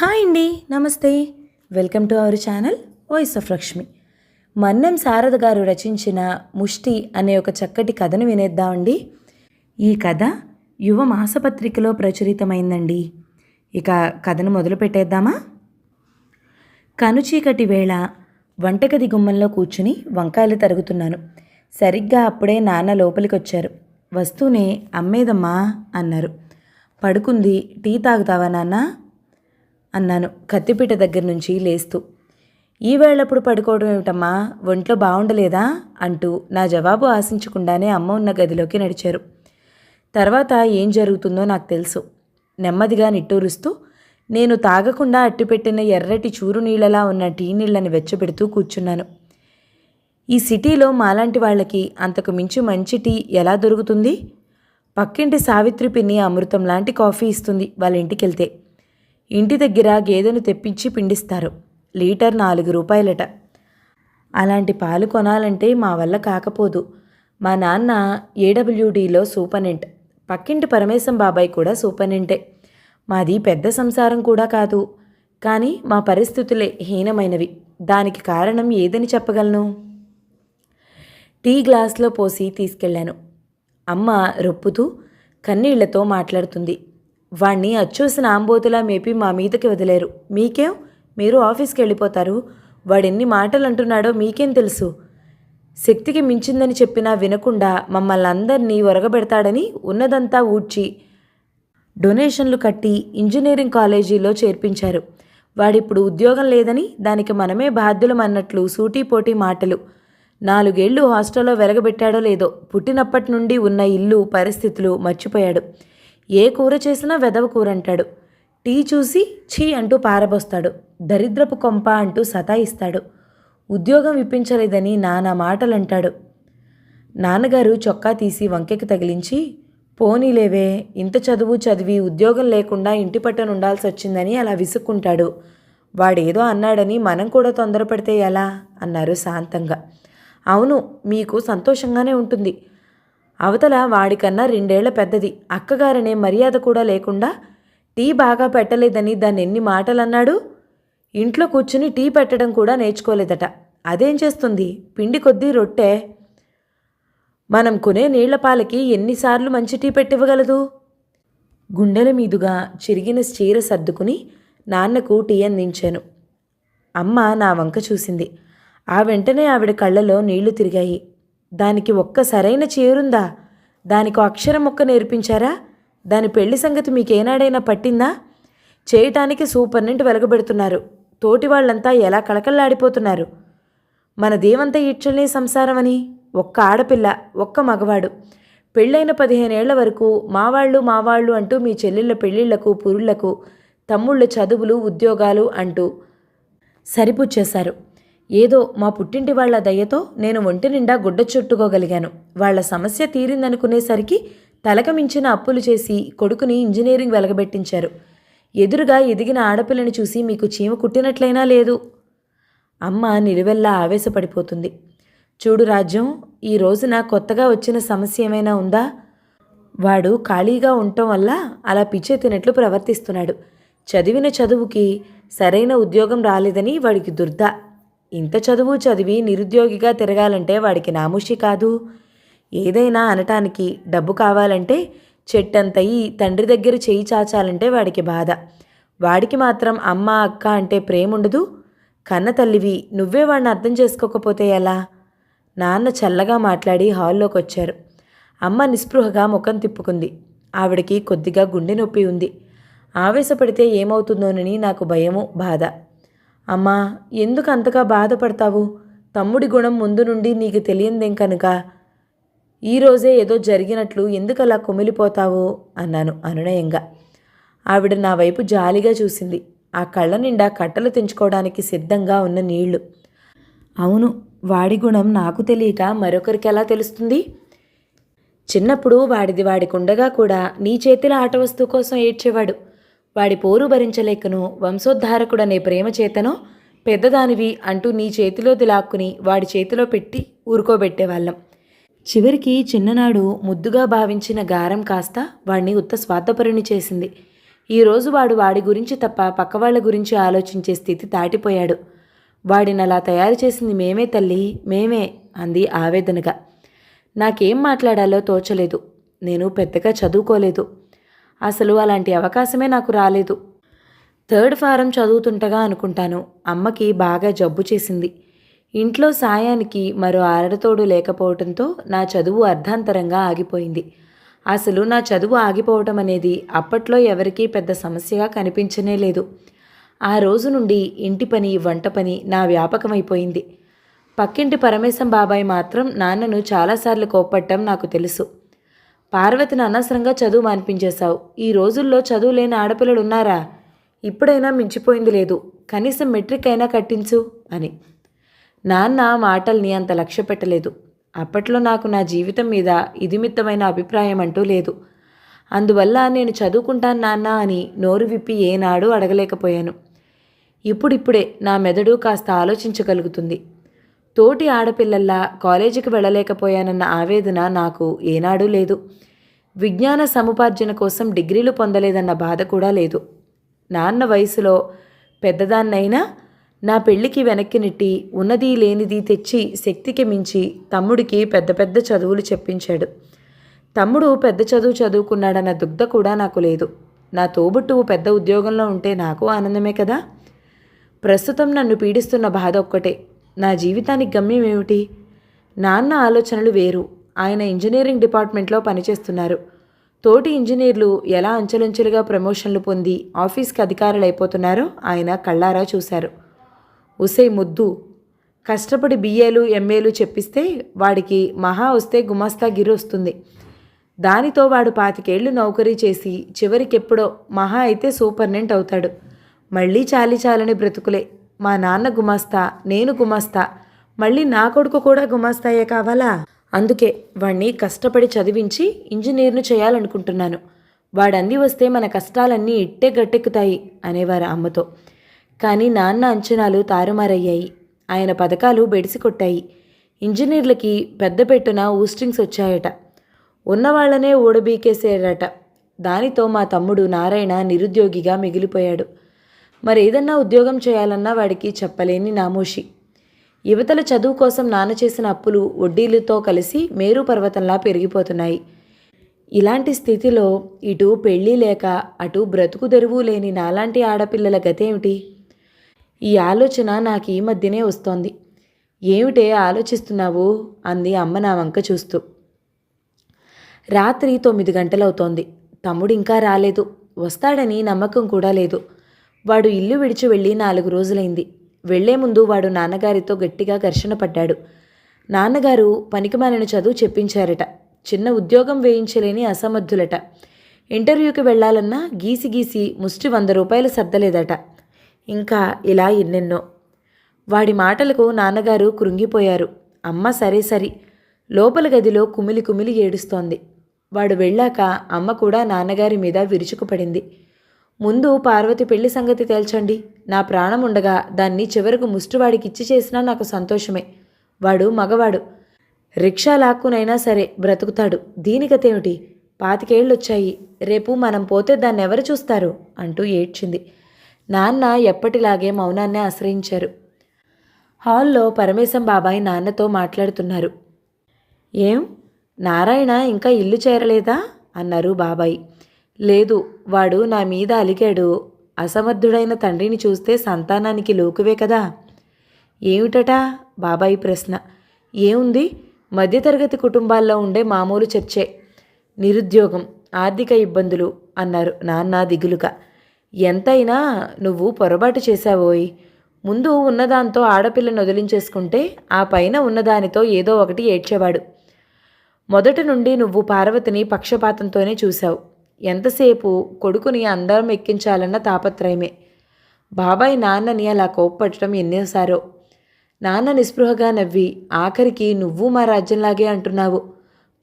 Hi అండి నమస్తే. Welcome to our channel voice of Lakshmi. Mannem Sarada garu రచించిన ముష్టి అనే ఒక చక్కటి కథను వినేద్దామండి. ఈ కథ యువ మాసపత్రికలో ప్రచురితమైందండి. ఇక కథను మొదలు పెట్టేద్దామా? కనుచీకటి వేళ వంటగది గుమ్మంలో కూర్చుని వంకాయలు తరుగుతున్నాను. సరిగ్గా అప్పుడే నాన్న లోపలికి వచ్చారు వస్తూనే అమ్మేదమ్మా అన్నారు. పడుకుంది టీ తాగుతావా నాన్న? అన్నాను కత్తిపీట దగ్గర నుంచి లేస్తూ. ఈ వేళప్పుడు పడుకోవడం ఏమిటమ్మా? ఒంట్లో బాగుండలేదా అంటూ నా జవాబు ఆశించకుండానే అమ్మ ఉన్న గదిలోకి నడిచారు. తర్వాత ఏం జరుగుతుందో నాకు తెలుసు. నెమ్మదిగా నిట్టూరుస్తూ నేను తాగకుండా అట్టిపెట్టిన ఎర్రటి చూరు నీళ్ళలా ఉన్న టీ నీళ్ళని వెచ్చబెడుతూ కూర్చున్నాను. ఈ సిటీలో మాలాంటి వాళ్ళకి అంతకు మించి మంచి టీ ఎలా దొరుకుతుంది? పక్కింటి సావిత్రి పిన్ని అమృతం లాంటి కాఫీ ఇస్తుంది వాళ్ళ ఇంటికి వెళ్తే ఇంటి దగ్గర గేదెను తెప్పించి పిండిస్తారు. లీటర్ నాలుగు రూపాయలట. అలాంటి పాలు కొనాలంటే మా వల్ల కాకపోదు. మా నాన్న ఏడబ్ల్యూడిలో సూపరింటెంట్. పక్కింటి పరమేశం బాబాయ్ కూడా సూపరింటెంటే. మాది పెద్ద సంసారం కూడా కాదు. కానీ మా పరిస్థితులే హీనమైనవి. దానికి కారణం ఏదని చెప్పగలను? టీ గ్లాస్లో పోసి తీసుకెళ్ళాను. అమ్మ రొప్పుతూ కన్నీళ్ళతో మాట్లాడుతుంది. వాణ్ణి అచ్చూసిన ఆంబోతులా మేపి మా మీదకి వదిలేరు. మీకేం? మీరు ఆఫీస్కి వెళ్ళిపోతారు. వాడెన్ని మాటలు అంటున్నాడో మీకేం తెలుసు? శక్తికి మించిందని చెప్పినా వినకుండా మమ్మల్ని అందరినీ ఒరగబెడతాడని ఉన్నదంతా ఊడ్చి డొనేషన్లు కట్టి ఇంజనీరింగ్ కాలేజీలో చేర్పించారు. వాడిప్పుడు ఉద్యోగం లేదని దానికి మనమే బాధ్యులం అన్నట్లు సూటీపోటీ మాటలు. నాలుగేళ్ళు హాస్టల్లో వెలగబెట్టాడో లేదో పుట్టినప్పటి నుండి ఉన్న ఇల్లు పరిస్థితులు మర్చిపోయాడు. ఏ కూర చేసినా వెదవ కూర అంటాడు టీ చూసి ఛీ అంటూ పారబోస్తాడు. దరిద్రపు కొంప అంటూ సతాయిస్తాడు. ఉద్యోగం ఇప్పించలేదని నానా మాటలంటాడు. నాన్నగారు చొక్కా తీసి వంకెకి తగిలించి పోనీలేవే ఇంత చదువు చదివి ఉద్యోగం లేకుండా ఇంటి పట్టను ఉండాల్సి వచ్చిందని అలా విసుక్కుంటాడు. వాడేదో అన్నాడని మనం కూడా తొందరపడితే ఎలా? అన్నారు శాంతంగా. అవును మీకు సంతోషంగానే ఉంటుంది. అవతల వాడికన్నా రెండేళ్ళ పెద్దది. అక్కగారనే మర్యాద కూడా లేకుండా టీ బాగా పెట్టలేదని దాన్ని ఎన్ని మాటలన్నాడు? ఇంట్లో కూర్చుని టీ పెట్టడం కూడా నేర్చుకోలేదట. అదేం చేస్తుంది? పిండి కొద్దీ రొట్టె. మనం కొనే నీళ్ళ పాలకి ఎన్నిసార్లు మంచి టీ పెట్టివ్వగలదు? గుండెల మీదుగా చిరిగిన చీర సర్దుకుని నాన్నకు టీ అందించాను. అమ్మ నా వంక చూసింది. ఆ వెంటనే ఆవిడ కళ్ళలో నీళ్ళు తిరిగాయి. దానికి ఒక్క సరైన చీరుందా? దానికి అక్షరం ఒక్క నేర్పించారా? దాని పెళ్ళి సంగతి మీకేనాడైనా పట్టిందా? చేయటానికి సూపర్నెంట్ వెలగబెడుతున్నారు. తోటి వాళ్ళంతా ఎలా కళకళలాడిపోతున్నారు? మన దేవంత ఈడ్చల్ని సంసారమని ఒక్క ఆడపిల్ల ఒక్క మగవాడు. పెళ్ళైన పదిహేనేళ్ళ వరకు మావాళ్ళు మావాళ్ళు అంటూ మీ చెల్లెళ్ళ పెళ్ళిళ్ళకు పురుళ్ళకు తమ్ముళ్ళ చదువులు ఉద్యోగాలు అంటూ సరిపుచ్చేశారు. ఏదో మా పుట్టింటి వాళ్ళ దయతో నేను ఒంటి నిండా గుడ్డ చుట్టుకోగలిగాను. వాళ్ళ సమస్య తీరిందనుకునేసరికి తలకమించిన అప్పులు చేసి కొడుకుని ఇంజనీరింగ్ వెలగబెట్టించారు. ఎదురుగా ఎదిగిన ఆడపిల్లని చూసి మీకు చీమ కుట్టినట్లయినా లేదు. అమ్మ నిలువెల్లా ఆవేశపడిపోతుంది. చూడు రాజ్యం ఈ రోజున కొత్తగా వచ్చిన సమస్య ఏమైనా ఉందా? వాడు ఖాళీగా ఉండటం వల్ల అలా పిచ్చెత్తినట్లు ప్రవర్తిస్తున్నాడు. చదివిన చదువుకి సరైన ఉద్యోగం రాలేదని వాడికి దుర్ద. ఇంత చదువు చదివి నిరుద్యోగిగా తిరగాలంటే వాడికి నాముషి కాదు. ఏదైనా అనటానికి డబ్బు కావాలంటే చెట్టంతయి తండ్రి దగ్గర చేయి చాచాలంటే వాడికి బాధ. వాడికి మాత్రం అమ్మ అక్క అంటే ప్రేముండదు. కన్న తల్లివి నువ్వే వాడిని అర్థం చేసుకోకపోతే ఎలా? నాన్న చల్లగా మాట్లాడి హాల్లోకి వచ్చారు అమ్మ నిస్పృహగా ముఖం తిప్పుకుంది. ఆవిడకి కొద్దిగా గుండె నొప్పి ఉంది. ఆవేశపడితే ఏమవుతుందోనని నాకు భయము బాధ. అమ్మా ఎందుకు అంతగా బాధపడతావు? తమ్ముడి గుణం ముందు నుండి నీకు తెలియందేం కనుక? ఈరోజే ఏదో జరిగినట్లు ఎందుకు అలా కుమిలిపోతావు? అన్నాను అనునయంగా. ఆవిడ నా వైపు జాలిగా చూసింది. ఆ కళ్ళ నిండా కట్టలు తెంచుకోవడానికి సిద్ధంగా ఉన్న నీళ్ళు. అవును వాడి గుణం నాకు తెలియక మరొకరికి ఎలా తెలుస్తుంది? చిన్నప్పుడు వాడిది వాడికుండగా కూడా నీ చేతిలో ఆట వస్తువు కోసం ఏడ్చేవాడు. వాడి పోరు భరించలేకను వంశోద్ధారకుడనే ప్రేమ చేతనో పెద్దదానివి అంటూ నీ చేతిలోది లాక్కుని వాడి చేతిలో పెట్టి ఊరుకోబెట్టేవాళ్ళం. చివరికి చిన్ననాడు ముద్దుగా భావించిన గారం కాస్త వాడిని ఉత్త స్వార్థపరుని చేసింది. ఈరోజు వాడు వాడి గురించి తప్ప పక్కవాళ్ళ గురించి ఆలోచించే స్థితి దాటిపోయాడు. వాడిని అలా తయారు చేసింది మేమే తల్లి మేమే అంది ఆవేదనగా. నాకేం మాట్లాడాలో తోచలేదు. నేను పెద్దగా చదువుకోలేదు. అసలు అలాంటి అవకాశమే నాకు రాలేదు. థర్డ్ ఫారం చదువుతుంటగా అనుకుంటాను. అమ్మకి బాగా జబ్బు చేసింది. ఇంట్లో సాయానికి మరో ఆరడతోడు లేకపోవడంతో నా చదువు అర్ధాంతరంగా ఆగిపోయింది. అసలు నా చదువు ఆగిపోవటం అనేది అప్పట్లో ఎవరికీ పెద్ద సమస్యగా కనిపించనే లేదు. ఆ రోజు నుండి ఇంటి పని వంట పని నా వ్యాపకమైపోయింది. పక్కింటి పరమేశం బాబాయ్ మాత్రం నాన్నను చాలాసార్లు కోప్పట్టం నాకు తెలుసు. పార్వతిని అనవసరంగా చదువు మానిపించేశావు. ఈ రోజుల్లో చదువు లేని ఆడపిల్లలు ఉన్నారా ఇప్పుడైనా మించిపోయింది లేదు. కనీసం మెట్రిక్ అయినా కట్టించు అని. నాన్న మాటల్ని అంత లక్ష్య పెట్టలేదు. అప్పట్లో నాకు నా జీవితం మీద ఇదిమిత్తమైన అభిప్రాయం అంటూ లేదు. అందువల్ల నేను చదువుకుంటాను నాన్న అని నోరు విప్పి ఏనాడు అడగలేకపోయాను. ఇప్పుడిప్పుడే నా మెదడు కాస్త ఆలోచించగలుగుతుంది. తోటి ఆడపిల్లల్లా కాలేజీకి వెళ్ళలేకపోయానన్న ఆవేదన నాకు ఏనాడూ లేదు. విజ్ఞాన సముపార్జన కోసం డిగ్రీలు పొందలేదన్న బాధ కూడా లేదు. నాన్న వయసులో పెద్దదాన్నైనా నా పెళ్ళికి వెనక్కి నెట్టి ఉన్నది లేనిది తెచ్చి శక్తికి మించి తమ్ముడికి పెద్ద పెద్ద చదువులు చెప్పించాడు. తమ్ముడు పెద్ద చదువు చదువుకున్నాడన్న దుగ్ధ కూడా నాకు లేదు. నా తోబుట్టువు పెద్ద ఉద్యోగంలో ఉంటే నాకు ఆనందమే కదా? ప్రస్తుతం నన్ను పీడిస్తున్న బాధ ఒక్కటే. నా జీవితానికి గమ్యం ఏమిటి? నాన్న ఆలోచనలు వేరు. ఆయన ఇంజనీరింగ్ డిపార్ట్మెంట్లో పనిచేస్తున్నారు. తోటి ఇంజనీర్లు ఎలా అంచెలంచెలుగా ప్రమోషన్లు పొంది ఆఫీస్కి అధికారులు అయిపోతున్నారో ఆయన కళ్ళారా చూశారు. ఉసై ముద్దు. కష్టపడి బిఏలు ఎంఏలు చెప్పిస్తే వాడికి మహా వస్తే గుమాస్తా గిరి వస్తుంది. దానితో వాడు పాతికేళ్ళు నౌకరీ చేసి చివరికెప్పుడో మహా అయితే సూపర్నెంట్ అవుతాడు. మళ్ళీ చాలి చాలని బ్రతుకులే. మా నాన్న గుమాస్తా నేను గుమాస్తా. మళ్ళీ నా కొడుకు కూడా గుమాస్తాయే కావాలా? అందుకే వాణ్ణి కష్టపడి చదివించి ఇంజనీర్ను చేయాలనుకుంటున్నాను. వాడంది వస్తే మన కష్టాలన్నీ ఇట్టే గట్టెక్కుతాయి అనేవారు అమ్మతో. కానీ నాన్న అంచనాలు తారుమారయ్యాయి. ఆయన పథకాలు బెడిసి కొట్టాయి ఇంజనీర్లకి పెద్ద పెట్టున ఊస్టింగ్స్ వచ్చాయట. ఉన్నవాళ్ళనే ఊడబీకేసారట దానితో మా తమ్ముడు నారాయణ నిరుద్యోగిగా మిగిలిపోయాడు. మరి ఏదన్నా ఉద్యోగం చేయాలన్నా వాడికి చెప్పలేని నామోషి. యువతల చదువు కోసం నాన్న చేసిన అప్పులు వడ్డీలతో కలిసి మేరు పర్వతంలా పెరిగిపోతున్నాయి. ఇలాంటి స్థితిలో ఇటు పెళ్ళి లేక అటు బ్రతుకు తెరువు లేని నాలాంటి ఆడపిల్లల గతేమిటి ఈ ఆలోచన నాకు ఈ మధ్యనే వస్తోంది. ఏమిటే ఆలోచిస్తున్నావు? అంది అమ్మ నా వంక చూస్తూ. రాత్రి తొమ్మిది గంటలవుతోంది. తమ్ముడు ఇంకా రాలేదు. వస్తాడని నమ్మకం కూడా లేదు. వాడు ఇల్లు విడిచి వెళ్ళి నాలుగు రోజులైంది. వెళ్ళే ముందు వాడు నాన్నగారితో గట్టిగా ఘర్షణ పడ్డాడు. నాన్నగారు పనికిమాలిన చదువు చెప్పించారట. చిన్న ఉద్యోగం వేయించలేని అసమర్థులట. ఇంటర్వ్యూకి వెళ్ళాలన్నా గీసి గీసి ముష్టి వంద రూపాయలు సర్దలేదట. ఇంకా ఇలా ఎన్నెన్నో. వాడి మాటలకు నాన్నగారు కృంగిపోయారు. అమ్మ సరే సరి. లోపల గదిలో కుమిలి కుమిలి ఏడుస్తోంది. వాడు వెళ్ళాక అమ్మ కూడా నాన్నగారి మీద విరుచుకుపడింది. ముందు పార్వతి పెళ్ళి సంగతి తేల్చండి. నా ప్రాణం ఉండగా దాన్ని చివరకు ముష్టివాడికి ఇచ్చి చేసినా నాకు సంతోషమే. వాడు మగవాడు. రిక్షా లాక్కునైనా సరే బ్రతుకుతాడు. దీనికతేమిటి? పాతికేళ్ళొచ్చాయి. రేపు మనం పోతే దాన్ని ఎవరు చూస్తారు? అంటూ ఏడ్చింది. నాన్న ఎప్పటిలాగే మౌనాన్నే ఆశ్రయించారు. హాల్లో పరమేశం బాబాయ్ నాన్నతో మాట్లాడుతున్నారు. ఏం? నారాయణ ఇంకా ఇల్లు చేరలేదా? అన్నారు బాబాయ్. లేదు వాడు నా మీద అలిగాడు. అసమర్థుడైన తండ్రిని చూస్తే సంతానానికి లోకువే కదా? ఏమిటటా బాబాయి ప్రశ్న? ఏముంది? మధ్యతరగతి కుటుంబాల్లో ఉండే మామూలు చర్చే. నిరుద్యోగం ఆర్థిక ఇబ్బందులు అన్నారు నాన్న దిగులుగా. ఎంతైనా నువ్వు పొరపాటు చేశావోయ్. ముందు ఉన్నదాంతో ఆడపిల్లను వదిలించేసుకుంటే ఆ పైన ఉన్నదానితో ఏదో ఒకటి ఏడ్చేవాడు. మొదటి నుండి నువ్వు పార్వతిని పక్షపాతంతోనే చూశావు. ఎంతసేపు కొడుకుని అందరం ఎక్కించాలన్న తాపత్రయమే. బాబాయ్ నాన్నని అలా కోప్పట్టడం ఎన్నేసారో. నాన్న నిస్పృహగా నవ్వి ఆఖరికి నువ్వు మా రాజ్యంలాగే అంటున్నావు.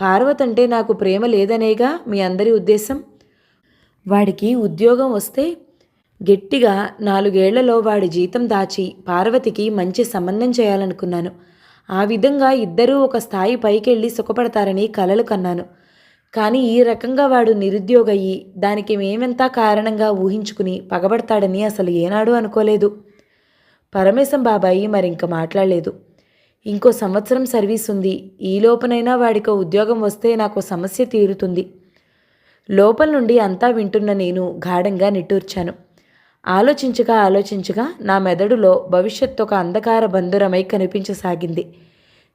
పార్వతంటే నాకు ప్రేమ లేదనేగా మీ అందరి ఉద్దేశం? వాడికి ఉద్యోగం వస్తే గట్టిగా నాలుగేళ్ళలో వాడి జీతం దాచి పార్వతికి మంచి సంబంధం చేయాలనుకున్నాను. ఆ విధంగా ఇద్దరూ ఒక స్థాయి పైకెళ్ళి సుఖపడతారని కలలు కన్నాను. కానీ ఈ రకంగా వాడు నిరుద్యోగయ్యి దానికి మేమెంతా కారణంగా ఊహించుకుని పగబడతాడని అసలు ఏనాడు అనుకోలేదు. పరమేశం బాబాయి మరింక మాట్లాడలేదు. ఇంకో సంవత్సరం సర్వీస్ ఉంది. ఈ లోపనైనా వాడికో ఉద్యోగం వస్తే నాకు సమస్య తీరుతుంది. లోపల నుండి అంతా వింటున్న నేను గాఢంగా నిట్టూర్చాను. ఆలోచించగా ఆలోచించగా నా మెదడులో భవిష్యత్తు ఒక అంధకార బంధురమై కనిపించసాగింది.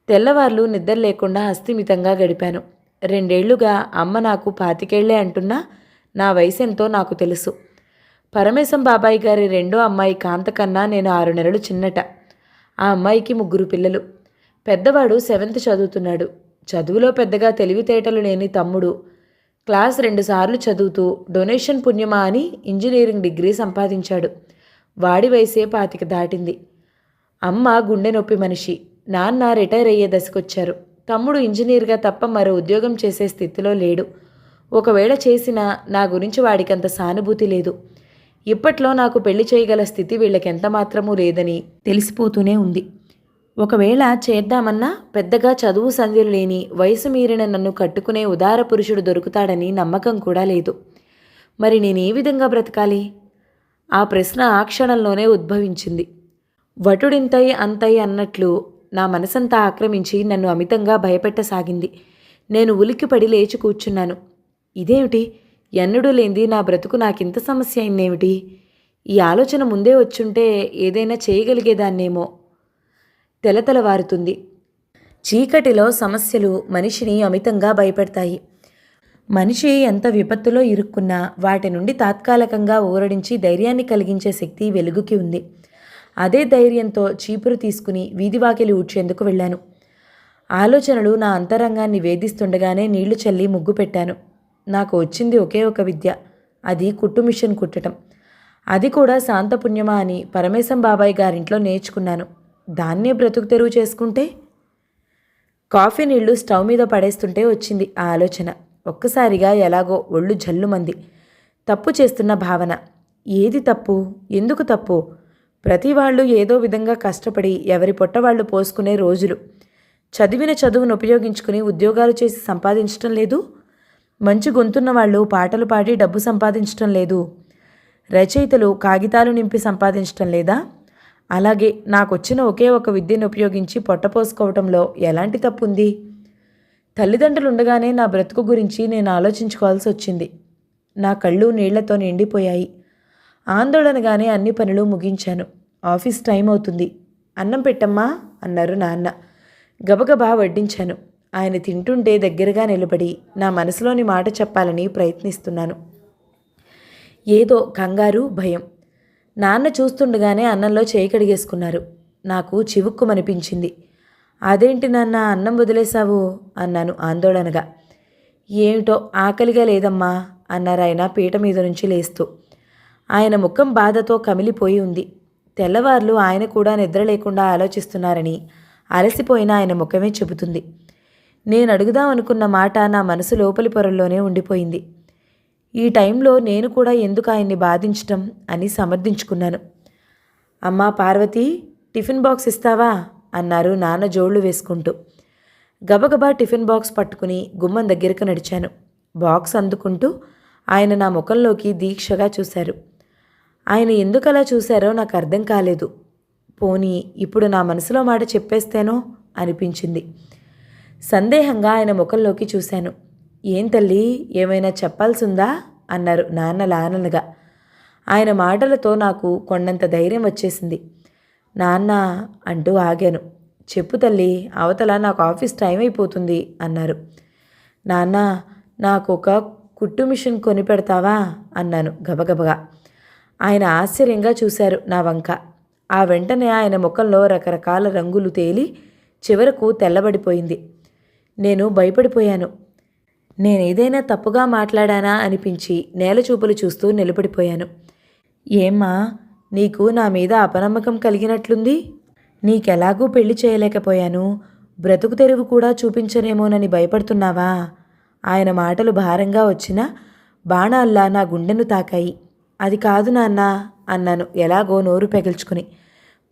తెల్లవార్లు నిద్ర లేకుండా అస్థిమితంగా గడిపాను. రెండేళ్ళుగా అమ్మ నాకు పాతికేళ్ళే అంటున్నా నా వయసెంతో నాకు తెలుసు. పరమేశం బాబాయి గారి రెండో అమ్మాయి కాంత కన్నా నేను ఆరు నెలలు చిన్నట. ఆ అమ్మాయికి ముగ్గురు పిల్లలు. పెద్దవాడు సెవెంత్ చదువుతున్నాడు. చదువులో పెద్దగా తెలివితేటలు లేని తమ్ముడు. క్లాస్ రెండుసార్లు చదువుతూ డొనేషన్ పుణ్యమా అని ఇంజనీరింగ్ డిగ్రీ సంపాదించాడు. వాడి వయసే పాతిక దాటింది. అమ్మ గుండె నొప్పి మనిషి. నాన్న రిటైర్ అయ్యే దశకొచ్చారు. తమ్ముడు ఇంజనీర్గా తప్ప మరో ఉద్యోగం చేసే స్థితిలో లేడు. ఒకవేళ చేసినా నా గురించి వాడికంత సానుభూతి లేదు. ఇప్పట్లో నాకు పెళ్ళి చేయగల స్థితి వీళ్ళకెంత మాత్రమూ లేదని తెలిసిపోతూనే ఉంది. ఒకవేళ చేద్దామన్నా పెద్దగా చదువు సంధ్యలు లేని వయసు మీరిన నన్ను కట్టుకునే ఉదార పురుషుడు దొరుకుతాడని నమ్మకం కూడా లేదు. మరి నేను ఏ విధంగా బ్రతకాలి? ఆ ప్రశ్న ఆ క్షణంలోనే ఉద్భవించింది. వటుడింతై అంతై అన్నట్లు నా మనసంతా ఆక్రమించి నన్ను అమితంగా భయపెట్టసాగింది. నేను ఉలిక్కిపడి లేచి కూర్చున్నాను. ఇదేమిటి? ఎన్నడూ లేనిది నా బ్రతుకు నాకింత సమస్య అయిందేమిటి? ఈ ఆలోచన ముందే వచ్చుంటే ఏదైనా చేయగలిగేదాన్నేమో. తెలతెలవారుతుంది చీకటిలో సమస్యలు మనిషిని అమితంగా భయపెడతాయి. మనిషి ఎంత విపత్తులో ఇరుక్కున్నా వాటి నుండి తాత్కాలికంగా ఊరడించి ధైర్యాన్ని కలిగించే శక్తి వెలుగుకి ఉంది. అదే ధైర్యంతో చీపురు తీసుకుని వీధివాకిలి ఊడ్చేందుకు వెళ్ళాను. ఆలోచనలు నా అంతరంగాన్ని వేధిస్తుండగానే నీళ్ళు చల్లి ముగ్గు పెట్టాను. నాకు వచ్చింది ఒకే ఒక విద్య అది కుట్టు మిషన్ కుట్టటం. అది కూడా శాంతపుణ్యమా అని పరమేశం బాబాయ్ గారింట్లో నేర్చుకున్నాను. దాన్నే బ్రతుకు తెరువు చేసుకుంటే? కాఫీ నీళ్ళు స్టవ్ మీద పడేస్తుంటే వచ్చింది ఆ ఆలోచన. ఒక్కసారిగా ఎలాగో ఒళ్ళు జల్లుమంది. తప్పు చేస్తున్న భావన. ఏది తప్పు? ఎందుకు తప్పు? ప్రతి వాళ్ళు ఏదో విధంగా కష్టపడి ఎవరి పొట్ట వాళ్ళు పోసుకునే రోజులు. చదివిన చదువును ఉపయోగించుకుని ఉద్యోగాలు చేసి సంపాదించటం లేదు. మంచి గొంతున్న వాళ్ళు పాటలు పాడి డబ్బు సంపాదించటం లేదు. రచయితలు కాగితాలు నింపి సంపాదించటం లేదా? అలాగే నాకొచ్చిన ఒకే ఒక విద్యను ఉపయోగించి పొట్ట పోసుకోవటంలో ఎలాంటి తప్పు ఉంది తల్లిదండ్రులు ఉండగానే నా బ్రతుకు గురించి నేను ఆలోచించుకోవాల్సి వచ్చింది నా కళ్ళు నీళ్ళతో నిండిపోయాయి. ఆందోళనగానే అన్ని పనులు ముగించాను. ఆఫీస్ టైం అవుతుంది. అన్నం పెట్టమ్మా అన్నారు నాన్న. గబగబా వడ్డించాను. ఆయన తింటుంటే దగ్గరగా నిలబడి నా మనసులోని మాట చెప్పాలని ప్రయత్నిస్తున్నాను. ఏదో కంగారు భయం. నాన్న చూస్తుండగానే అన్నంలో చేయి కడిగేసుకున్నారు. నాకు చివుక్కుమనిపించింది. అదేంటి నాన్న అన్నం వదిలేశావు? అన్నాను ఆందోళనగా. ఏమిటో ఆకలిగా లేదమ్మా అన్నారు ఆయన పీట మీద నుంచి లేస్తూ. ఆయన ముఖం బాధతో కమిలిపోయి ఉంది. తెల్లవార్లు ఆయన కూడా నిద్ర లేకుండా ఆలోచిస్తున్నారని అలసిపోయిన ఆయన ముఖమే చెబుతుంది. నేను అడుగుదాం అనుకున్న మాట నా మనసు లోపలి పొరల్లోనే ఉండిపోయింది. ఈ టైంలో నేను కూడా ఎందుకు ఆయన్ని బాధించటం అని సమర్థించుకున్నాను. అమ్మా పార్వతి టిఫిన్ బాక్స్ ఇస్తావా? అన్నారు నాన్న జోళ్ళు వేసుకుంటూ. గబగబా టిఫిన్ బాక్స్ పట్టుకుని గుమ్మం దగ్గరకు నడిచాను. బాక్స్ అందుకుంటూ ఆయన నా ముఖంలోకి దీక్షగా చూశారు. ఆయన ఎందుకలా చూశారో నాకు అర్థం కాలేదు. పోనీ ఇప్పుడు నా మనసులో మాట చెప్పేస్తేనో? అనిపించింది. సందేహంగా ఆయన ముఖంలోకి చూశాను. ఏం తల్లి ఏమైనా చెప్పాల్సిందా? అన్నారు నాన్న లానలుగా. ఆయన మాటలతో నాకు కొండంత ధైర్యం వచ్చేసింది. నాన్న అంటూ ఆగాను. చెప్పు తల్లి అవతల నాకు ఆఫీస్ టైం అయిపోతుంది అన్నారు. నాన్న నాకు ఒక కుట్టు మిషన్ కొని పెడతావా? అన్నాను గబగబగా. ఆయన ఆశ్చర్యంగా చూశారు నా వంక. ఆ వెంటనే ఆయన ముఖంలో రకరకాల రంగులు తేలి చివరకు తెల్లబడిపోయింది. నేను భయపడిపోయాను. నేనేదైనా తప్పుగా మాట్లాడానా అనిపించి నేల చూపులు చూస్తూ నిలబడిపోయాను. ఏమ్మా నీకు నా మీద అపనమ్మకం కలిగినట్లుంది? నీకెలాగూ పెళ్ళి చేయలేకపోయాను. బ్రతుకు తెరువు కూడా చూపించనేమోనని భయపడుతున్నావా? ఆయన మాటలు భారంగా వచ్చినా బాణాల్లా నా గుండెను తాకాయి. అది కాదు నాన్న అన్నాను ఎలాగో నోరు పెగిల్చుకుని.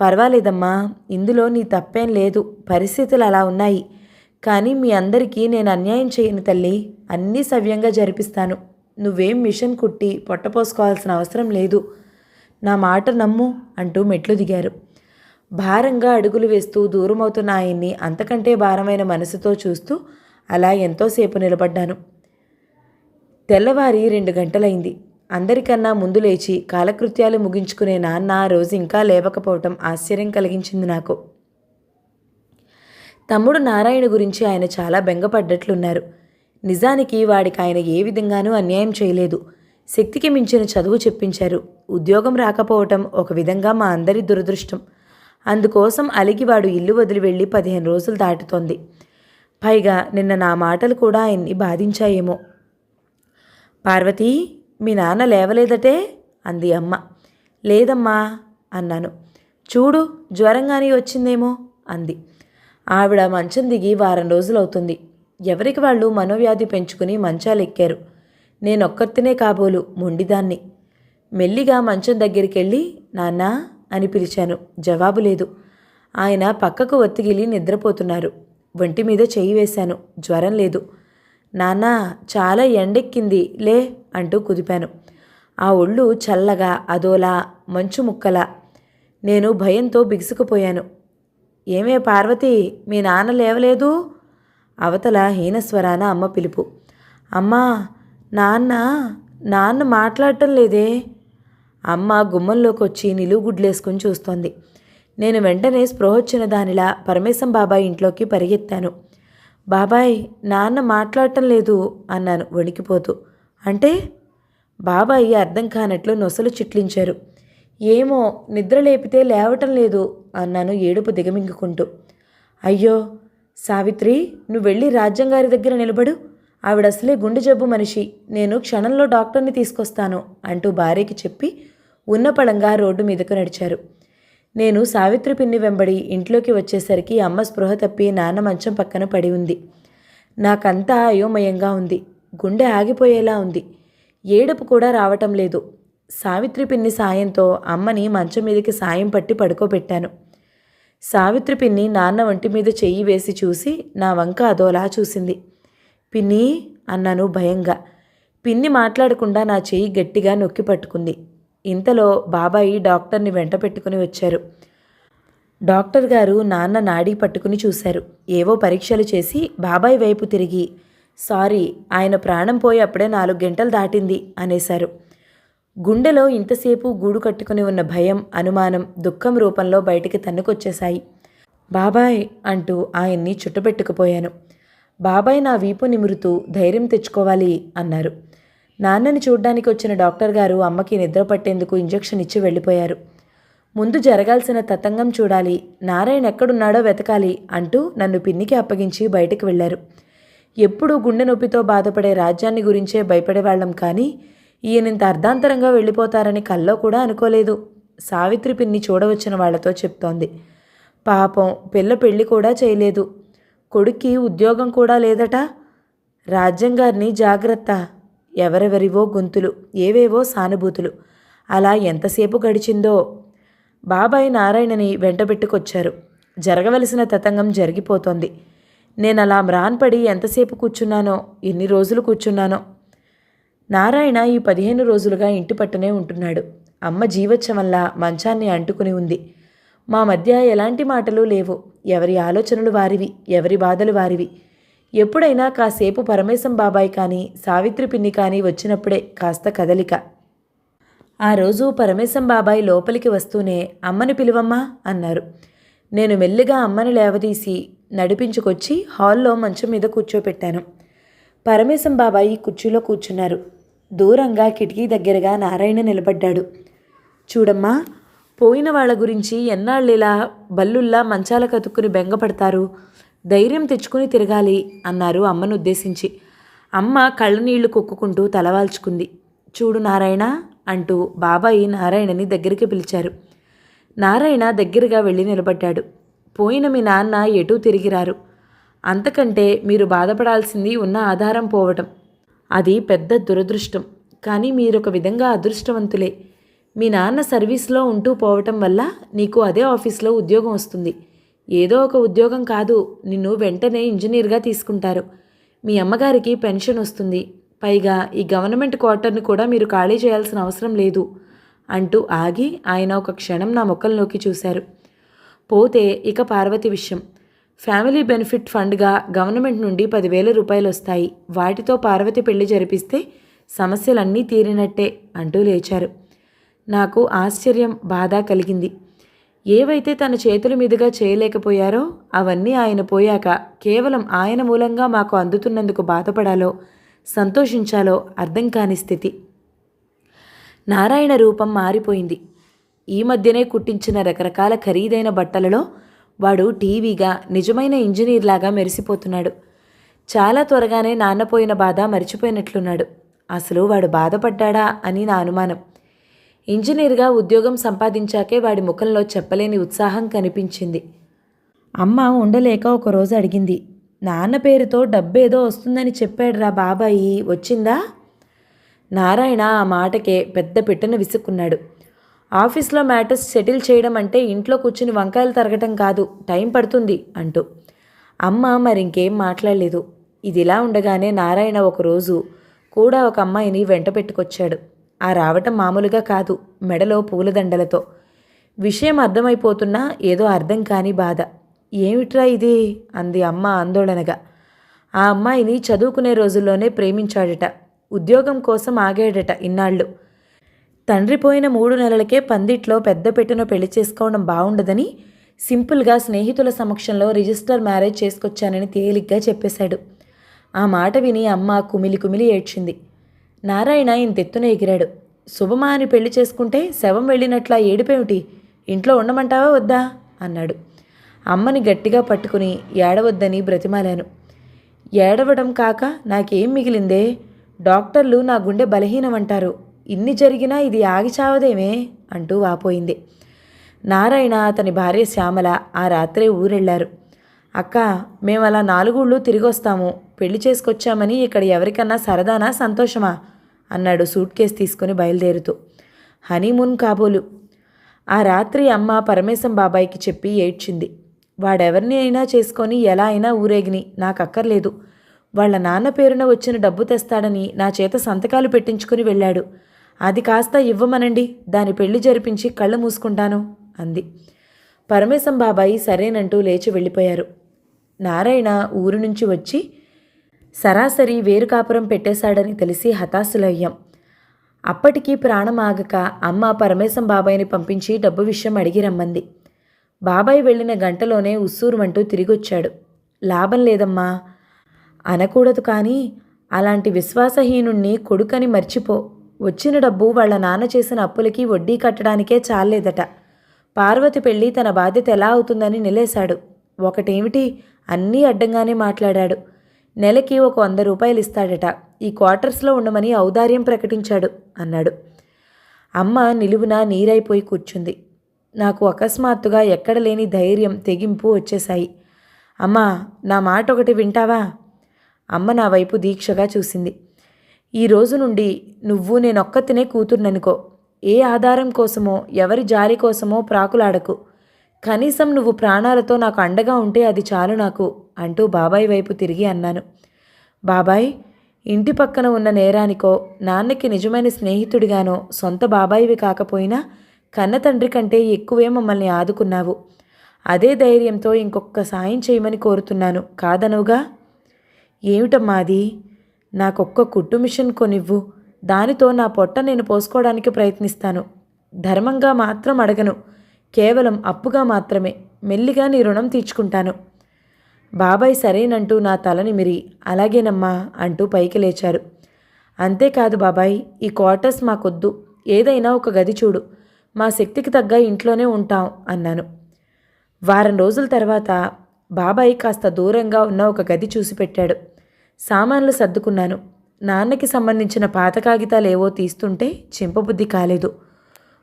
పర్వాలేదమ్మా ఇందులో నీ తప్పేం లేదు పరిస్థితులు అలా ఉన్నాయి. కానీ మీ అందరికీ నేను అన్యాయం చేయను తల్లి అన్నీ సవ్యంగా జరిపిస్తాను. నువ్వేం మిషన్ కుట్టి పొట్టపోసుకోవాల్సిన అవసరం లేదు. నా మాట నమ్ము అంటూ మెట్లు దిగారు. భారంగా అడుగులు వేస్తూ దూరమవుతున్న ఆయన్ని అంతకంటే భారమైన మనసుతో చూస్తూ అలా ఎంతోసేపు నిలబడ్డాను. తెల్లవారి రెండు గంటలైంది. అందరికన్నా ముందు లేచి కాలకృత్యాలు ముగించుకునే నాన్న ఆ రోజు ఇంకా లేవకపోవటం ఆశ్చర్యం కలిగించింది నాకు. తమ్ముడు నారాయణ గురించి ఆయన చాలా బెంగపడ్డట్లున్నారు. నిజానికి వాడికి ఆయన ఏ విధంగానూ అన్యాయం చేయలేదు. శక్తికి మించిన చదువు చెప్పించారు. ఉద్యోగం రాకపోవటం ఒక విధంగా మా అందరి దురదృష్టం. అందుకోసం అలిగి వాడు ఇల్లు వదిలి వెళ్ళి పదిహేను రోజులు దాటుతోంది. పైగా నిన్న నా మాటలు కూడా ఆయన్ని బాధించాయేమో. పార్వతీ మీ నాన్న లేవలేదటే? అంది అమ్మ. లేదమ్మా అన్నాను. చూడు జ్వరంగానే వచ్చిందేమో అంది. ఆవిడ మంచం దిగి వారం రోజులవుతుంది. ఎవరికి వాళ్ళు మనోవ్యాధి పెంచుకుని మంచాలు ఎక్కారు. నేనొక్కర్తినే కాబోలు మొండిదాన్ని. మెల్లిగా మంచం దగ్గరికి వెళ్ళి నాన్నా అని పిలిచాను. జవాబు లేదు. ఆయన పక్కకు ఒత్తిగిలి నిద్రపోతున్నారు. ఒంటి మీద చెయ్యి వేశాను. జ్వరం లేదు. నానా చాలా ఎండెక్కింది లే అంటూ కుదిపాను. ఆ ఒళ్ళు చల్లగా అదోలా మంచు ముక్కలా. నేను భయంతో బిగుసుకుపోయాను. ఏమే పార్వతి మీ నాన్న లేవలేదు? అవతల హీనస్వరాన అమ్మ పిలుపు. అమ్మా నాన్న నాన్న మాట్లాడటం లేదే? అమ్మ గుమ్మంలోకి వచ్చి నిలువుగుడ్లేసుకుని చూస్తోంది. నేను వెంటనే స్పృహ వచ్చిన దానిలా పరమేశం బాబాయ్ ఇంట్లోకి పరిగెత్తాను. బాబాయ్ నాన్న మాట్లాడటం లేదు అన్నాను వణికిపోతూ. అంటే? బాబాయి అర్థం కానట్లు నొసలు చిట్లించారు. ఏమో నిద్ర లేపితే లేవటం లేదు అన్నాను ఏడుపు దిగమింగుకుంటూ. అయ్యో సావిత్రి నువ్వు వెళ్ళి రాజ్యంగారి దగ్గర నిలబడు. ఆవిడ అసలే గుండె జబ్బు మనిషి. నేను క్షణంలో డాక్టర్ని తీసుకొస్తాను అంటూ భార్యకి చెప్పి ఉన్నపళంగా రోడ్డు మీదకు నడిచారు. నేను సావిత్రి పిన్ని వెంబడి ఇంట్లోకి వచ్చేసరికి అమ్మ స్పృహ తప్పి నాన్న మంచం పక్కన పడి ఉంది. నాకంతా అయోమయంగా ఉంది. గుండె ఆగిపోయేలా ఉంది. ఏడుపు కూడా రావటం లేదు. సావిత్రి పిన్ని సాయంతో అమ్మని మంచం మీదకి సాయం పట్టి పడుకోబెట్టాను. సావిత్రి పిన్ని నాన్న ఒంటి మీద చెయ్యి వేసి చూసి నా వంక అదోలా చూసింది. పిన్ని అన్నాను భయంగా. పిన్ని మాట్లాడకుండా నా చెయ్యి గట్టిగా నొక్కి పట్టుకుంది. ఇంతలో బాబాయి డాక్టర్ని వెంట పెట్టుకుని వచ్చారు. డాక్టర్ గారు నాన్న నాడీ పట్టుకుని చూశారు. ఏవో పరీక్షలు చేసి బాబాయ్ వైపు తిరిగి సారీ ఆయన ప్రాణం పోయి అప్పుడే నాలుగు గంటలు దాటింది అనేశారు. గుండెలో ఇంతసేపు గూడు కట్టుకుని ఉన్న భయం అనుమానం దుఃఖం రూపంలో బయటికి తన్నుకొచ్చేశాయి. బాబాయ్ అంటూ ఆయన్ని చుట్టుపెట్టుకుపోయాను బాబాయ్ నా వీపు నిమురుతూ ధైర్యం తెచ్చుకోవాలి అన్నారు. నాన్నని చూడ్డానికి వచ్చిన డాక్టర్ గారు అమ్మకి నిద్ర పట్టేందుకు ఇంజెక్షన్ ఇచ్చి వెళ్ళిపోయారు. ముందు జరగాల్సిన తతంగం చూడాలి నారాయణ ఎక్కడున్నాడో వెతకాలి అంటూ నన్ను పిన్నికి అప్పగించి బయటకు వెళ్ళారు. ఎప్పుడూ గుండె నొప్పితో బాధపడే రాజ్యాన్ని గురించే భయపడేవాళ్ళం కానీ ఈయనింత అర్ధాంతరంగా వెళ్ళిపోతారని కల్లో కూడా అనుకోలేదు. సావిత్రి పిన్ని చూడవచ్చిన వాళ్ళతో చెప్తోంది. పాపం పిల్ల పెళ్ళి కూడా చేయలేదు. కొడుక్కి ఉద్యోగం కూడా లేదట. రాజ్యం గారిని జాగ్రత్త. ఎవరెవరివో గొంతులు ఏవేవో సానుభూతులు. అలా ఎంతసేపు గడిచిందో? బాబాయ్ నారాయణని వెంటబెట్టుకొచ్చారు జరగవలసిన తతంగం జరిగిపోతోంది. నేను అలా మ్రాన్పడి ఎంతసేపు కూర్చున్నానో? ఎన్ని రోజులు కూర్చున్నానో? నారాయణ ఈ పదిహేను రోజులుగా ఇంటి పట్టునే ఉంటున్నాడు. అమ్మ జీవచ్చం మంచాన్ని అంటుకుని ఉంది. మా మధ్య ఎలాంటి మాటలు లేవు. ఎవరి ఆలోచనలు వారివి ఎవరి బాధలు వారివి. ఎప్పుడైనా కాసేపు పరమేశం బాబాయ్ కానీ సావిత్రి పిన్ని కానీ వచ్చినప్పుడే కాస్త కదలిక. ఆ రోజు పరమేశం బాబాయ్ లోపలికి వస్తూనే అమ్మని పిలువమ్మా అన్నారు. నేను మెల్లిగా అమ్మని లేవదీసి నడిపించుకొచ్చి హాల్లో మంచం మీద కూర్చోపెట్టాను. పరమేశం బాబాయి కుర్చీలో కూర్చున్నారు. దూరంగా కిటికీ దగ్గరగా నారాయణ నిలబడ్డాడు. చూడమ్మా పోయిన వాళ్ళ గురించి ఎన్నాళ్ళు ఇలా బల్లుల్లా మంచాల కతుక్కుని బెంగపడతారు? ధైర్యం తెచ్చుకుని తిరగాలి అన్నారు అమ్మను ఉద్దేశించి. అమ్మ కళ్ళనీళ్ళు కొక్కుకుంటూ తలవాల్చుకుంది చూడు నారాయణ అంటూ బాబాయి నారాయణని దగ్గరికి పిలిచారు. నారాయణ దగ్గరగా వెళ్ళి నిలబడ్డాడు. పోయిన మీ నాన్న ఎటూ తిరిగిరారు. అంతకంటే మీరు బాధపడాల్సింది ఉన్న ఆధారం పోవటం. అది పెద్ద దురదృష్టం. కానీ మీరొక విధంగా అదృష్టవంతులే. మీ నాన్న సర్వీస్లో ఉంటూ పోవటం వల్ల నీకు అదే ఆఫీస్లో ఉద్యోగం వస్తుంది. ఏదో ఒక ఉద్యోగం కాదు నిన్ను వెంటనే ఇంజనీర్గా తీసుకుంటారు. మీ అమ్మగారికి పెన్షన్ వస్తుంది. పైగా ఈ గవర్నమెంట్ క్వార్టర్ని కూడా మీరు ఖాళీ చేయాల్సిన అవసరం లేదు అంటూ ఆగి ఆయన ఒక క్షణం నా ముఖంలోకి చూశారు. పోతే ఇక పార్వతి విషయం. ఫ్యామిలీ బెనిఫిట్ ఫండ్గా గవర్నమెంట్ నుండి పదివేల రూపాయలు వస్తాయి. వాటితో పార్వతి పెళ్ళి జరిపిస్తే సమస్యలన్నీ తీరినట్టే అంటూ లేచారు. నాకు ఆశ్చర్యం బాధ కలిగింది. ఏవైతే తన చేతుల మీదుగా చేయలేకపోయారో అవన్నీ ఆయన పోయాక కేవలం ఆయన మూలంగా మాకు అందుతున్నందుకు బాధపడాలో సంతోషించాలో అర్థం కాని స్థితి. నారాయణ రూపం మారిపోయింది. ఈ మధ్యనే కుట్టించిన రకరకాల ఖరీదైన బట్టలలో వాడు టీవీగా నిజమైన ఇంజనీర్లాగా మెరిసిపోతున్నాడు. చాలా త్వరగానే నాన్నపోయిన బాధ మరిచిపోయినట్లున్నాడు. అసలు వాడు బాధపడ్డాడా అని నా అనుమానం. ఇంజనీర్గా ఉద్యోగం సంపాదించాకే వాడి ముఖంలో చెప్పలేని ఉత్సాహం కనిపించింది. అమ్మ ఉండలేక ఒకరోజు అడిగింది నాన్న పేరుతో డబ్బేదో వస్తుందని చెప్పాడురా బాబాయి వచ్చిందా? నారాయణ ఆ మాటకే పెద్ద పెట్టెను విసుక్కున్నాడు. ఆఫీస్లో మ్యాటర్స్ సెటిల్ చేయడం అంటే ఇంట్లో కూర్చుని వంకాయలు తరగటం కాదు టైం పడుతుంది అంటూ. అమ్మ మరింకేం మాట్లాడలేదు. ఇదిలా ఉండగానే నారాయణ ఒకరోజు కూడా ఒక అమ్మాయిని వెంట పెట్టుకొచ్చాడు. ఆ రావటం మామూలుగా కాదు మెడలో పూలదండలతో. విషయం అర్థమైపోతున్నా ఏదో అర్థం కాని బాధ. ఏమిట్రా ఇది? అంది అమ్మ ఆందోళనగా. ఆ అమ్మాయిని చదువుకునే రోజుల్లోనే ప్రేమించాడట. ఉద్యోగం కోసం ఆగాడట ఇన్నాళ్ళు. తండ్రి పోయిన మూడు నెలలకే పందిట్లో పెద్ద పెట్టెను పెళ్ళి చేసుకోవడం బాగుండదని సింపుల్గా స్నేహితుల సమక్షంలో రిజిస్టర్ మ్యారేజ్ చేసుకొచ్చానని తేలిగ్గా చెప్పేశాడు. ఆ మాట విని అమ్మ కుమిలి కుమిలి ఏడ్చింది. నారాయణ ఇంతెత్తున ఎగిరాడు. శుభమా అని పెళ్ళి చేసుకుంటే శవం వెళ్ళినట్లా ఏడిపేమిటి? ఇంట్లో ఉండమంటావా వద్దా? అన్నాడు. అమ్మని గట్టిగా పట్టుకుని ఏడవద్దని బ్రతిమాలాను. ఏడవడం కాక నాకేం మిగిలిందే? డాక్టర్లు నా గుండె బలహీనమంటారు. ఇన్ని జరిగినా ఇది ఆగిచావదేమే అంటూ వాపోయింది. నారాయణ అతని భార్య శ్యామల ఆ రాత్రే ఊరెళ్ళారు అక్క మేము అలా నాలుగుళ్ళు తిరిగొస్తాము. పెళ్ళి చేసుకొచ్చామని ఇక్కడ ఎవరికన్నా సరదానా సంతోషమా? అన్నాడు సూట్ కేసు తీసుకుని బయలుదేరుతూ. హనీమూన్ కాబోలు. ఆ రాత్రి అమ్మ పరమేశం బాబాయికి చెప్పి ఏడ్చింది. వాడెవరిని అయినా చేసుకొని ఎలా అయినా ఊరేగిని నాకు అక్కర్లేదు వాళ్ళ నాన్న పేరున వచ్చిన డబ్బు తెస్తాడని నా చేత సంతకాలు పెట్టించుకుని వెళ్ళాడు. అది కాస్త ఇవ్వమనండి దాని పెళ్ళి జరిపించి కళ్ళు మూసుకుంటాను అంది. పరమేశం బాబాయి సరేనంటూ లేచి వెళ్ళిపోయారు. నారాయణ ఊరు నుంచి వచ్చి సరాసరి వేరు కాపురం పెట్టేశాడని తెలిసి హతాశులయ్యాం. అప్పటికీ ప్రాణం ఆగక అమ్మ పరమేశం బాబాయ్ని పంపించి డబ్బు విషయం అడిగి రమ్మంది. బాబాయ్ వెళ్ళిన గంటలోనే ఉస్సూరుమంటూ తిరిగొచ్చాడు. లాభం లేదమ్మా. అనకూడదు కానీ అలాంటి విశ్వాసహీనుణ్ణి కొడుకని మర్చిపో. వచ్చిన డబ్బు వాళ్ళ నాన్న చేసిన అప్పులకి వడ్డీ కట్టడానికే చాలేదట. పార్వతి పెళ్ళి తన బాధ్యత ఎలా అవుతుందని నిలేశాడు. ఒకటేమిటి? అన్నీ అడ్డంగానే మాట్లాడాడు. నెలకి ఒక వంద రూపాయలు ఇస్తాడట ఈ క్వార్టర్స్లో ఉండమని ఔదార్యం ప్రకటించాడు అన్నాడు. అమ్మ నిలువున నీరైపోయి కూర్చుంది. నాకు అకస్మాత్తుగా ఎక్కడ లేని ధైర్యం తెగింపు వచ్చేశాయి. అమ్మా నా మాట ఒకటి వింటావా? అమ్మ నా వైపు దీక్షగా చూసింది. ఈ రోజు నుండి నువ్వు నేనొక్కతినే కూతుర్ననుకో. ఏ ఆధారం కోసమో ఎవరి జాలి కోసమో ప్రాకులాడకు. కనీసం నువ్వు ప్రాణాలతో నాకు అండగా ఉంటే అది చాలు నాకు. అంటూ బాబాయ్ వైపు తిరిగి అన్నాను. బాబాయ్ ఇంటి పక్కన ఉన్న నేరానికో నాన్నకి నిజమైన స్నేహితుడిగానో సొంత బాబాయివి కాకపోయినా కన్న తండ్రి కంటే ఎక్కువే మమ్మల్ని ఆదుకున్నావు. అదే ధైర్యంతో ఇంకొక సాయం చేయమని కోరుతున్నాను. కాదనుగా ఏమిటమ్మా అది? నాకొక్క కుట్టు మిషన్ కొనివ్వు. దానితో నా పొట్ట నేను పోసుకోవడానికి ప్రయత్నిస్తాను. ధర్మంగా మాత్రం అడగను. కేవలం అప్పుగా మాత్రమే. మెల్లిగా నీ రుణం తీర్చుకుంటాను. బాబాయ్ సరేనంటూ నా తలని మిరి అలాగేనమ్మా అంటూ పైకి లేచారు. అంతేకాదు బాబాయ్ ఈ క్వార్టర్స్ మాకొద్దు. ఏదైనా ఒక గది చూడు. మా శక్తికి తగ్గ ఇంట్లోనే ఉంటాం అన్నాను. వారం రోజుల తర్వాత బాబాయ్ కాస్త దూరంగా ఉన్న ఒక గది చూసి పెట్టాడు. సామాన్లు సర్దుకున్నాను. నాన్నకి సంబంధించిన పాత కాగితాలు ఏవో తీస్తుంటే చింపబుద్ధి కాలేదు.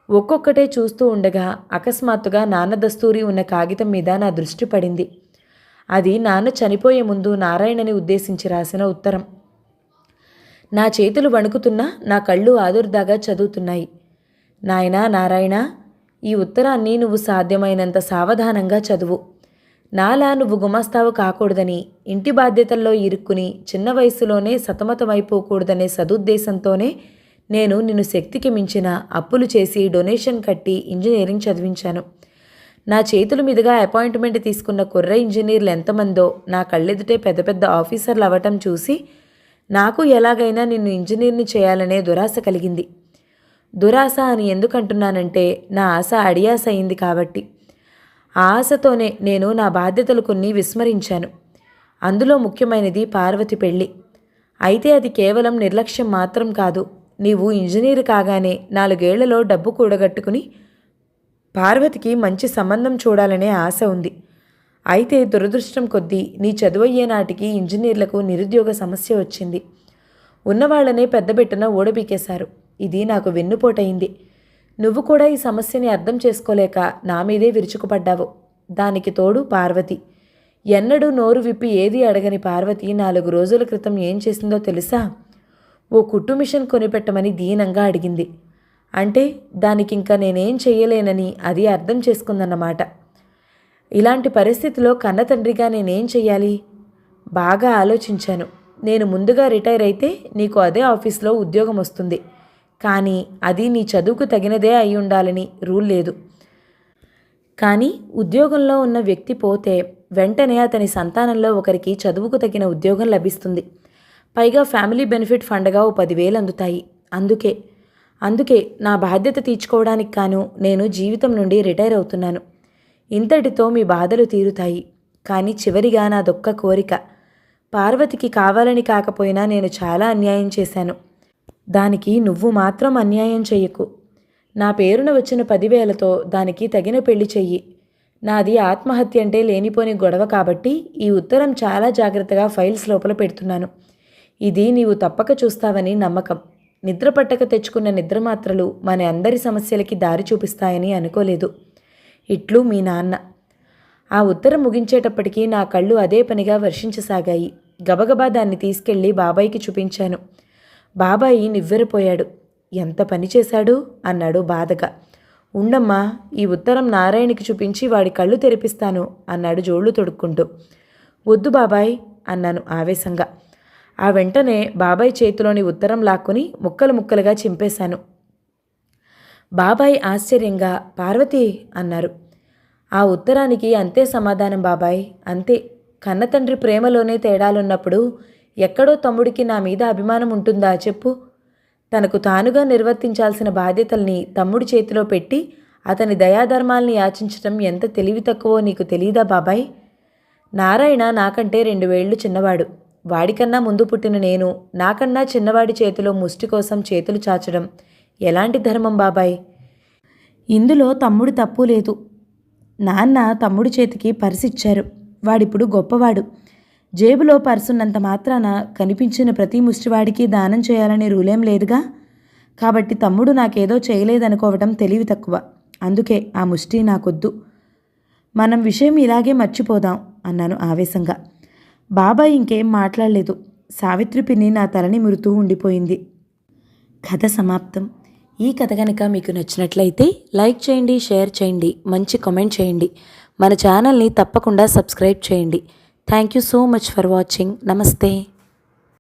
ఒక్కొక్కటే చూస్తూ ఉండగా అకస్మాత్తుగా నాన్న దస్తూరి ఉన్న కాగితం మీద నా దృష్టి పడింది. అది నాన్న చనిపోయే ముందు నారాయణని ఉద్దేశించి రాసిన ఉత్తరం. నా చేతులు వణుకుతున్నా నా కళ్ళు ఆదుర్దాగా చదువుతున్నాయి. నాయనా నారాయణ ఈ ఉత్తరాన్ని నువ్వు సాధ్యమైనంత సావధానంగా చదువు. నాలా నువ్వు గుమస్తావు కాకూడదని ఇంటి బాధ్యతల్లో ఇరుక్కుని చిన్న వయసులోనే సతమతమైపోకూడదనే సదుద్దేశంతోనే నేను నిన్ను శక్తికి మించిన అప్పులు చేసి డొనేషన్ కట్టి ఇంజనీరింగ్ చదివించాను. నా చేతుల మీదుగా అపాయింట్మెంట్ తీసుకున్న కుర్ర ఇంజనీర్లు ఎంతమందో నా కళ్ళెదుటే పెద్ద పెద్ద ఆఫీసర్లు అవ్వటం చూసి నాకు ఎలాగైనా నిన్ను ఇంజనీర్ని చేయాలనే దురాశ కలిగింది. దురాశ అని ఎందుకంటున్నానంటే నా ఆశ అడియాస అయింది కాబట్టి. ఆ ఆశతోనే నేను నా బాధ్యతలు కొన్ని విస్మరించాను. అందులో ముఖ్యమైనది పార్వతి పెళ్ళి. అయితే అది కేవలం నిర్లక్ష్యం మాత్రం కాదు. నీవు ఇంజనీర్ కాగానే నాలుగేళ్ళలో డబ్బు కూడగట్టుకుని పార్వతికి మంచి సంబంధం చూడాలనే ఆశ ఉంది. అయితే దురదృష్టం కొద్దీ నీ చదువయ్యే నాటికి ఇంజనీర్లకు నిరుద్యోగ సమస్య వచ్చింది. ఉన్నవాళ్ళనే పెద్దబెట్టున ఓడబీకేశారు ఇది నాకు వెన్నుపోటయింది. నువ్వు కూడా ఈ సమస్యని అర్థం చేసుకోలేక నా మీదే విరుచుకుపడ్డావు. దానికి తోడు పార్వతి. ఎన్నడూ నోరు విప్పి ఏది అడగని పార్వతి నాలుగు రోజుల క్రితం ఏం చేసిందో తెలుసా? ఓ కుట్టు మిషన్ కొనిపెట్టమని దీనంగా అడిగింది. అంటే దానికి ఇంకా నేనేం చెయ్యలేనని అది అర్థం చేసుకుందన్నమాట. ఇలాంటి పరిస్థితిలో కన్న తండ్రిగా నేనేం చెయ్యాలి? బాగా ఆలోచించాను. నేను ముందుగా రిటైర్ అయితే నీకు అదే ఆఫీస్లో ఉద్యోగం వస్తుంది. కానీ అది నీ చదువుకు తగినదే అయి ఉండాలని రూల్ లేదు. కానీ ఉద్యోగంలో ఉన్న వ్యక్తి పోతే వెంటనే అతని సంతానంలో ఒకరికి చదువుకు తగిన ఉద్యోగం లభిస్తుంది. పైగా ఫ్యామిలీ బెనిఫిట్ ఫండ్గా ఓ పదివేలు అందుతాయి. అందుకే అందుకే నా బాధ్యత తీర్చుకోవడానికి కాను నేను జీవితం నుండి రిటైర్ అవుతున్నాను. ఇంతటితో మీ బాధలు తీరుతాయి. కానీ చివరిగా నాదొక్క కోరిక పార్వతికి కావాలని కాకపోయినా నేను చాలా అన్యాయం చేశాను. దానికి నువ్వు మాత్రం అన్యాయం చెయ్యకు. నా పేరున వచ్చిన పదివేలతో దానికి తగిన పెళ్ళి చెయ్యి. నాది ఆత్మహత్య అంటే లేనిపోని గొడవ కాబట్టి ఈ ఉత్తరం చాలా జాగ్రత్తగా ఫైల్స్ లోపల పెడుతున్నాను. ఇది నీవు తప్పక చూస్తావని నమ్మకం. నిద్ర పట్టక తెచ్చుకున్న నిద్ర మాత్రలు మన అందరి సమస్యలకి దారి చూపిస్తాయని అనుకోలేదు. ఇట్లు మీ నాన్న. ఆ ఉత్తరం ముగించేటప్పటికీ నా కళ్ళు అదే పనిగా వర్షించసాగాయి. గబగబా దాన్ని తీసుకెళ్ళి బాబాయికి చూపించాను. బాబాయి నివ్వెరపోయాడు. ఎంత పని చేశాడు? అన్నాడు బాధగా. ఉండమ్మా ఈ ఉత్తరం నారాయణకి చూపించి వాడి కళ్ళు తెరిపిస్తాను అన్నాడు జోళ్ళు తొడుక్కుంటూ. వద్దు బాబాయ్ అన్నాను ఆవేశంగా. ఆ వెంటనే బాబాయ్ చేతిలోని ఉత్తరం లాక్కుని ముక్కలు ముక్కలుగా చింపేశాను. బాబాయ్ ఆశ్చర్యంగా పార్వతి అన్నారు. ఆ ఉత్తరానికి అంతే సమాధానం బాబాయ్ అంతే. కన్నతండ్రి ప్రేమలోనే తేడాలున్నప్పుడు ఎక్కడో తమ్ముడికి నా మీద అభిమానం ఉంటుందా చెప్పు. తనకు తానుగా నిర్వర్తించాల్సిన బాధ్యతల్ని తమ్ముడి చేతిలో పెట్టి అతని దయాధర్మాల్ని యాచించటం ఎంత తెలివి తక్కువో నీకు తెలీదా బాబాయ్? నారాయణ నాకంటే రెండు వేళ్ళు చిన్నవాడు. వాడికన్నా ముందు పుట్టిన నేను నాకన్నా చిన్నవాడి చేతిలో ముష్టి కోసం చేతులు చాచడం ఎలాంటి ధర్మం బాబాయ్? ఇందులో తమ్ముడి తప్పు లేదు. నాన్న తమ్ముడి చేతికి పరిసిచ్చారు వాడిప్పుడు గొప్పవాడు. జేబులో పర్సున్నంత మాత్రాన కనిపించిన ప్రతి ముష్టివాడికి దానం చేయాలనే రూలేం లేదుగా? కాబట్టి తమ్ముడు నాకేదో చేయలేదనుకోవటం తెలివి తక్కువ. అందుకే ఆ ముష్టి నాకొద్దు. మనం విషయం ఇలాగే మర్చిపోదాం అన్నాను ఆవేశంగా. బాబాయ్ ఇంకేం మాట్లాడలేదు. సావిత్రి పిన్ని నా తలని మురుతూ ఉండిపోయింది. కథ సమాప్తం. ఈ కథ కనుక మీకు నచ్చినట్లయితే లైక్ చేయండి షేర్ చేయండి మంచి కామెంట్ చేయండి. మన ఛానల్ని తప్పకుండా సబ్స్క్రైబ్ చేయండి. Thank you so much for watching. నమస్తే.